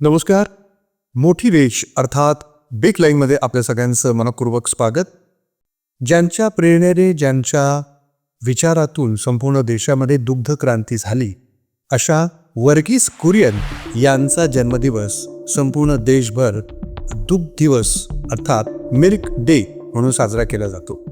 नमस्कार. मोठी रेष अर्थात बिग लाईनमध्ये आपल्या सगळ्यांचं मनपूर्वक स्वागत. ज्यांच्या प्रेरणेने ज्यांच्या विचारातून संपूर्ण देशामध्ये दुग्ध क्रांती झाली अशा वर्गीस कुरियन यांचा जन्मदिवस संपूर्ण देशभर दुग्ध दिवस अर्थात मिल्क डे म्हणून साजरा केला जातो.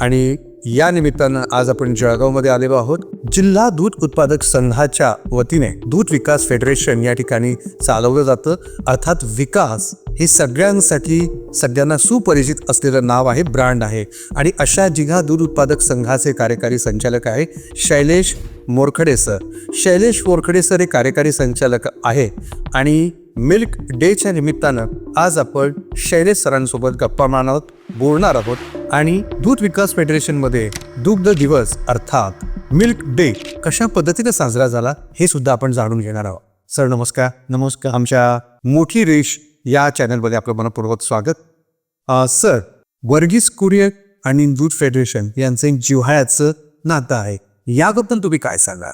आणि या निमित्तानं आज आपण जळगावमध्ये आलेलो आहोत. जिल्हा दूध उत्पादक संघाच्या वतीने दूध विकास फेडरेशन या ठिकाणी चालवलं जातं. अर्थात विकास हे सगळ्यांसाठी सगळ्यांना सुपरिचित असलेलं नाव आहे ब्रँड आहे. आणि अशा जिल्हा दूध उत्पादक संघाचे कार्यकारी संचालक आहे शैलेश मोरखडे सर. शैलेश मोरखडे सर हे कार्यकारी संचालक आहे. आणि मिल्क डेच्या निमित्तानं आज आपण शैलेश सरांसोबत गप्पा मारणार बोलणार आहोत आणि दूध विकास फेडरेशनमध्ये दुग्ध दिवस अर्थात मिल्क डे कशा पद्धतीने साजरा झाला हे सुद्धा आपण जाणून घेणार आहोत. सर नमस्कार. नमस्कार. आमच्या मोठी रेष या चॅनलमध्ये आपलं मनपूर्वक स्वागत. सर वर्गीस कुरियर आणि दूध फेडरेशन यांचं एक जिव्हाळ्याचं नातं आहे. याबद्दल तुम्ही काय सांगा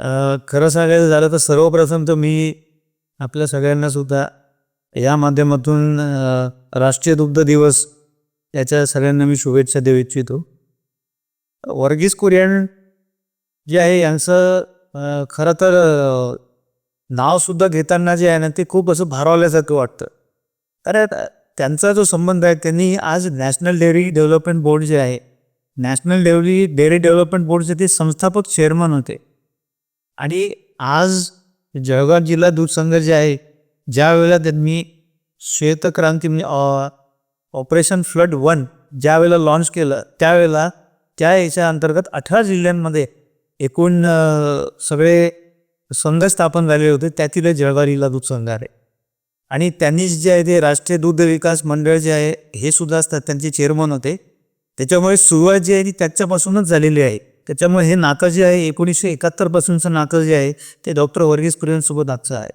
अ, खरं सांगायचं झालं तर सर्वप्रथम तर मी आपल्या सगळ्यांना सुद्धा या माध्यमातून राष्ट्रीय दुग्ध दिवस याच्या सगळ्यांना मी शुभेच्छा देऊ इच्छितो. वर्गीस कुरियन जे आहे यांचं खरं तर नावसुद्धा घेताना जे आहे ना ते खूप असं भारवल्यासारखं वाटतं. अरे त्यांचा जो संबंध आहे त्यांनी आज नॅशनल डेअरी डेव्हलपमेंट बोर्ड जे आहे नॅशनल डेअरी डेअरी डेव्हलपमेंट बोर्डचे ते संस्थापक चेअरमन होते. आणि आज जळगाव जिल्हा दूध संघर्ष जे आहे ज्या वेळेला त्यांनी श्वेतक्रांती म्हणजे ऑपरेशन फ्लड वन ज्या वेळेला लॉन्च केलं त्यावेळेला त्या याच्या अंतर्गत अठरा जिल्ह्यांमध्ये एकूण सगळे संघ स्थापन झालेले होते. त्यातील जळगाव जिल्हा दूध संघ आहे आणि त्यांनीच जे आहे ते राष्ट्रीय दूध विकास मंडळ जे आहे हे सुद्धा असतात त्यांचे चेअरमन होते. त्याच्यामुळे सुरुवात जी आहे ती त्याच्यापासूनच झालेली आहे. त्याच्यामुळे हे नातं जे आहे. एकोणीसशे एकाहत्तर पासूनचं नातं जे आहे. ते डॉक्टर वर्गीस कुरियनसोबत आजचं आहे.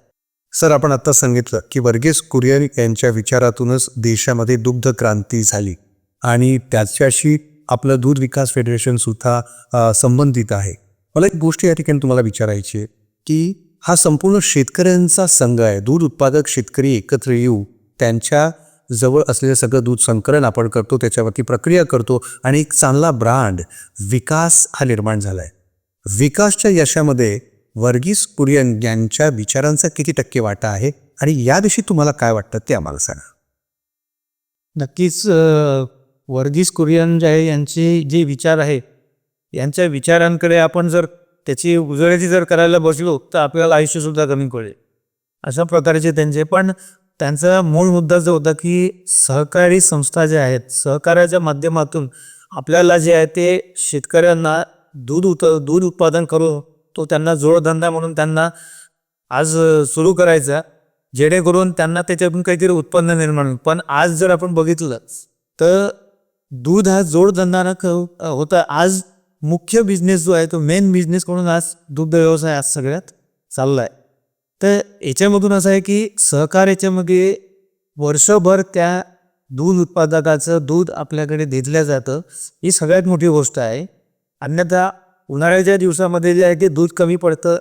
सर आपण आता सांगितलं की वर्गीस कुरियन यांच्या विचारातूनच देशामध्ये दुग्ध क्रांती झाली आणि त्याच्याशी आपलं दूध विकास फेडरेशन सुद्धा संबंधित आहे. मला एक गोष्ट या ठिकाणी तुम्हाला विचारायची आहे की हा संपूर्ण शेतकऱ्यांचा संघ आहे. दूध उत्पादक शेतकरी एकत्र येऊ त्यांच्या जवळ असलेलं सगळं दूध संकलन आपण करतो त्याच्यावरती प्रक्रिया करतो आणि एक चांगला ब्रँड विकास हा निर्माण झाला आहे विकासच्या यशामध्ये वर्गीस कुरियन यांच्या विचारांचा किती टक्के वाटा आहे आणि या दिवशी तुम्हाला काय वाटतं ते आम्हाला सांगा. नक्कीच वर्गीस कुरियन जे आहे यांचे जे विचार आहे यांच्या विचारांकडे आपण जर त्याची उजळणी जर करायला बसलो तर आपल्याला आयुष्यसुद्धा कमी पडेल. अशा प्रकारचे त्यांचे. पण त्यांचा मूळ मुद्दा जो होता की सहकारी संस्था ज्या आहेत सहकार्याच्या माध्यमातून आपल्याला जे आहे ते शेतकऱ्यांना दूध उत दूध उत्पादन करून तो त्यांना जोडधंदा म्हणून त्यांना आज सुरू करायचा जेणेकरून त्यांना त्याच्यातून काहीतरी उत्पन्न निर्माण होईल. पण आज जर आपण बघितलं तर दूध हा जोडधंदा न क- होता. आज मुख्य बिझनेस जो आहे तो मेन बिझनेस म्हणून आज दुग्ध व्यवसाय आज सगळ्यात चालला आहे तर याच्यामधून असं आहे की सहकार याच्यामध्ये वर्षभर त्या दूध उत्पादकाचं दूध आपल्याकडे घेतलं जातं. ही सगळ्यात मोठी गोष्ट आहे. अन्यथा उन्हाळ्याच्या दिवसामध्ये जे आहे ते दूध कमी पडतं.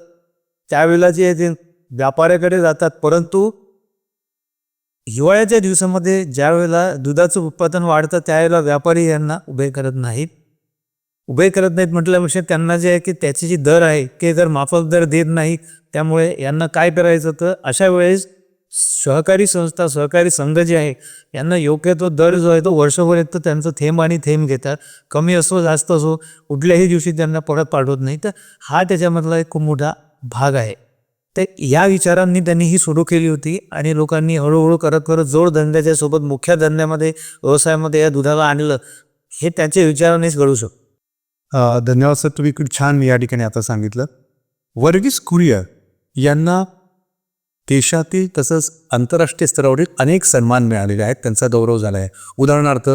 त्यावेळेला जे आहे ते व्यापाऱ्याकडे जातात. परंतु हिवाळ्याच्या दिवसामध्ये ज्या वेळेला दुधाचं उत्पादन वाढतं त्यावेळेला व्यापारी यांना उभे करत नाहीत. उभे करत नाहीत म्हटल्यापेक्षा त्यांना जे आहे की त्याची जी दर आहे ते जर माफक दर देत नाही त्यामुळे यांना काय करायचं तर अशा वेळेस सहकारी संस्था सहकारी संघ जे आहे यांना योग्य तो दर जो आहे तो वर्षभर एक तर त्यांचं थेंब आणि थेंब घेतात. कमी असो जास्त असो कुठल्याही दिवशी त्यांना परत पाठवत नाही. तर हा त्याच्यामधला एक खूप मोठा भाग आहे. तर या विचारांनी त्यांनी ही सुरू केली होती आणि लोकांनी हळूहळू करत करत जोडधंद्याच्या सोबत मुख्य धंद्यामध्ये व्यवसायामध्ये या दुधाला आणलं. हे त्यांच्या विचारानेच घडू शकतं. धन्यवाद सर तुम्ही खूप छान या ठिकाणी आता सांगितलं. वर्गीस कुरियर यांना देशातील तसंच आंतरराष्ट्रीय स्तरावरील अनेक सन्मान मिळालेले आहेत त्यांचा गौरव झाला आहे. उदाहरणार्थ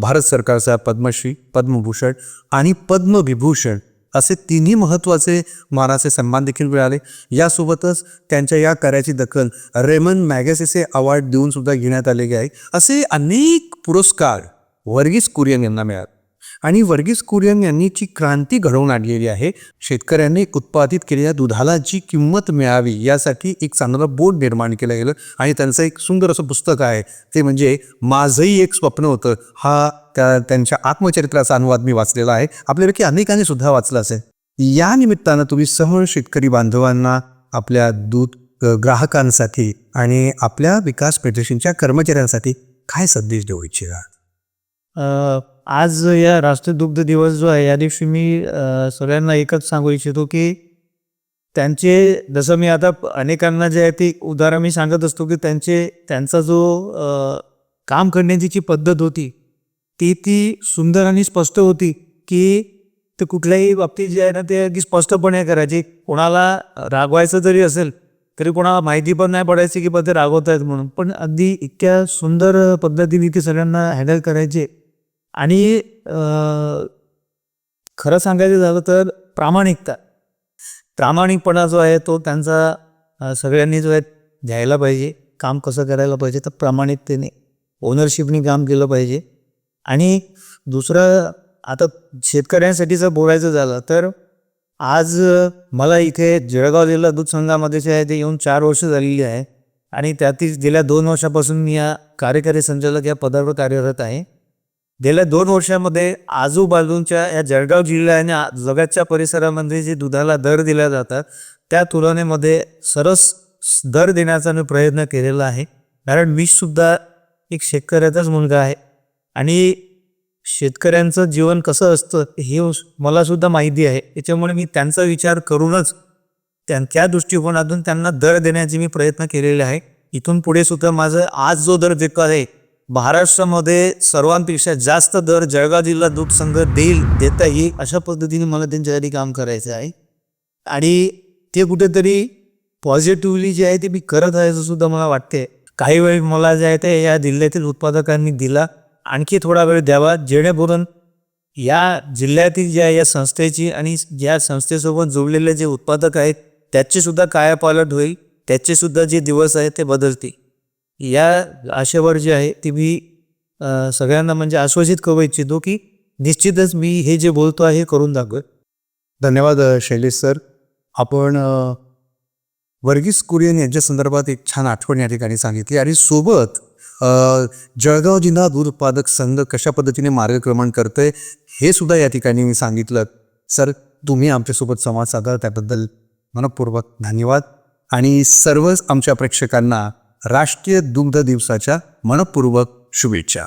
भारत सरकारचा पद्मश्री पद्मभूषण आणि पद्मविभूषण असे तिन्ही महत्त्वाचे मानाचे सन्मान देखील मिळाले. यासोबतच त्यांच्या या कार्याची दखल रेमन मॅगसेसे अवॉर्ड देऊन सुद्धा घेण्यात आलेले आहे. असे अनेक पुरस्कार वर्गीस कुरियन यांना मिळाले. आणि वर्गीस कुरियन यांनी जी क्रांती घडवून आणलेली आहे शेतकऱ्यांनी उत्पादित केलेल्या दुधाला जी किंमत मिळावी यासाठी एक चांगला बोर्ड निर्माण केलं गेलं आणि त्यांचं एक सुंदर असं पुस्तक आहे ते म्हणजे माझंही एक स्वप्न होतं. हा त्या त्यांच्या आत्मचरित्राचा अनुवाद मी वाचलेला आहे. आपल्यापैकी अनेकांनी सुद्धा वाचला असेल. या निमित्तानं तुम्ही सहळ शेतकरी बांधवांना आपल्या दूध ग्राहकांसाठी आणि आपल्या विकास फेडरेशनच्या कर्मचाऱ्यांसाठी काय संदेश देऊ इच्छिता? आज या राष्ट्रीय दुग्ध दिवस जो आहे या दिवशी मी सगळ्यांना एकच सांगू इच्छितो की त्यांचे जसं मी आता अनेकांना जे आहे ते उदाहरण मी सांगत असतो की त्यांचे त्यांचा जो काम करण्याची जी पद्धत होती ती ती सुंदर आणि स्पष्ट होती की ते कुठल्याही बाबतीत जे आहे ना ते अगदी स्पष्टपणे करायचे. कोणाला रागवायचं जरी असेल तरी कोणाला माहिती पण नाही पडायची की बा ते रागवत आहेत म्हणून. पण अगदी इतक्या सुंदर पद्धतीने ते सगळ्यांना हँडल करायचे. आणि खरं सांगायचं झालं तर प्रामाणिकता. प्रामाणिकपणा जो आहे तो त्यांचा सगळ्यांनी जो आहे घ्यायला पाहिजे. काम कसं करायला पाहिजे तर प्रामाणिकतेने ओनरशिपने काम केलं पाहिजे. आणि दुसरं आता शेतकऱ्यांसाठी जर बोलायचं झालं तर आज मला इथे जळगाव जिल्हा दूध संघामध्ये जे आहे ते येऊन चार वर्ष झालेली आहे. आणि त्यातील गेल्या दोन वर्षापासून मी या कार्यकारी संचालक या पदावर कार्यरत आहे. गेल्या दोन वर्षामध्ये आजूबाजूच्या या जळगाव जिल्हा आणि जगाच्या परिसरामध्ये जे दुधाला दर दिल्या जातात त्या तुलनेमध्ये सरस दर देण्याचा मी प्रयत्न केलेला आहे. कारण मी सुद्धा एक शेतकऱ्याचाच मुलगा आहे आणि शेतकऱ्यांचं जीवन कसं असतं हे मला सुद्धा माहिती आहे. त्याच्यामुळे मी त्यांचा विचार करूनच त्यां त्या दृष्टिकोनातून त्यांना दर देण्याचे मी प्रयत्न केलेले आहे. इथून पुढे सुद्धा माझं आज जो दर देतो आहे महाराष्ट्रामध्ये सर्वांपेक्षा जास्त दर जळगाव जिल्हा दूध संघ देईल देता येईल अशा पद्धतीने मला त्यांच्यासाठी काम करायचं आहे. आणि ते कुठेतरी पॉझिटिव्हली जे आहे ते मी करत आहे असं सुद्धा मला वाटते काही वेळ मला जे आहे ते या जिल्ह्यातील उत्पादकांनी दिला आणखी थोडा वेळ द्यावा जेणेकरून या जिल्ह्यातील ज्या या संस्थेची आणि ज्या संस्थेसोबत जोडलेले जे उत्पादक आहेत त्याचे सुद्धा कायापालट होईल त्याचे सुद्धा जे दिवस आहेत ते बदलतील. या आशेवर जे आहे ती मी सगळ्यांना म्हणजे आश्वासित करू इच्छितो की निश्चितच मी हे जे बोलतो आहे हे करून दाखवेल. धन्यवाद शैलेश सर. आपण वर्गीस कुरियन यांच्या संदर्भात एक छान आठवण या ठिकाणी सांगितली आणि सोबत जळगाव जिल्हा दूध उत्पादक संघ कशा पद्धतीने मार्गक्रमण करतंय हे सुद्धा या ठिकाणी मी सांगितलं. सर तुम्ही आमच्यासोबत संवाद साधा त्याबद्दल मनपूर्वक धन्यवाद. आणि सर्वच आमच्या प्रेक्षकांना राष्ट्रीय दुग्ध दिवसाच्या मनपूर्वक शुभेच्छा.